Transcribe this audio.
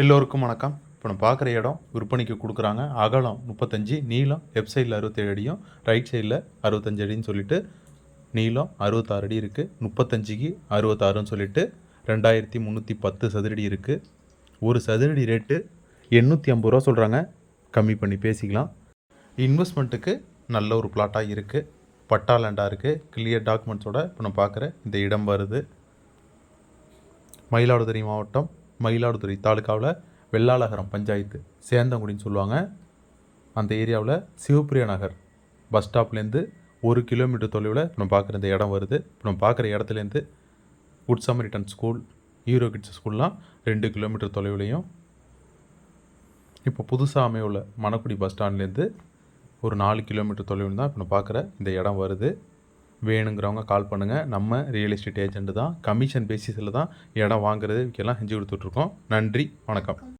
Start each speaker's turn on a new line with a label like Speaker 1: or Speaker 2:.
Speaker 1: எல்லோருக்கும் வணக்கம். இப்போ நம்ம பார்க்குற இடம் விற்பனைக்கு கொடுக்குறாங்க. அகலம் முப்பத்தஞ்சு நீளம் லெஃப்ட் சைடில் அறுபத்தேழு அடியும் ரைட் சைடில் அறுபத்தஞ்சு அடின்னு சொல்லிட்டு நீளம் அறுபத்தாறு அடி இருக்குது முப்பத்தஞ்சுக்கு அறுபத்தாறுன்னு சொல்லிட்டு ரெண்டாயிரத்தி முந்நூற்றி பத்து சதுரடி இருக்குது ஒரு சதுரடி ரேட்டு எண்ணூற்றி ஐம்பது ரூபா சொல்கிறாங்க கம்மி பண்ணி பேசிக்கலாம். இன்வெஸ்ட்மெண்ட்டுக்கு நல்ல ஒரு பிளாட்டாக இருக்குது பட்டா லேண்டாக இருக்குது கிளியர் டாக்குமெண்ட்ஸோட இப்போ நான் பார்க்குற இந்த இடம் வருது. மயிலாடுதுறை மாவட்டம் மயிலாடுதுறை தாலுக்காவில் வெள்ளாளகரம் பஞ்சாயத்து சேந்தங்குடின்னு சொல்லுவாங்க. அந்த ஏரியாவில் சிவப்பிரியா நகர் பஸ் ஸ்டாப்லேருந்து ஒரு கிலோமீட்டர் தொலைவில் இப்போ நம்ம பார்க்குற இந்த இடம் வருது. இப்போ நம்ம பார்க்குற இடத்துலேருந்து Good Samaritan school Hero Kids ஸ்கூல்லாம் ரெண்டு கிலோமீட்டர் தொலைவிலையும். இப்போ புதுசாக அமையுள்ள மணக்குடி பஸ் ஸ்டாண்ட்லேருந்து ஒரு நாலு கிலோமீட்டர் தொலைவில் தான் இப்போ நான் பார்க்குற இந்த இடம் வருது. வேணுங்கிறவங்க கால் பண்ணுங்கள் நம்ம ரியல் எஸ்டேட் ஏஜென்ட் தான் கமிஷன் பேசிஸில் தான் இடம் வாங்குறது விற்கலாம் செஞ்சு கொடுத்துட்ருக்கோம். நன்றி வணக்கம்.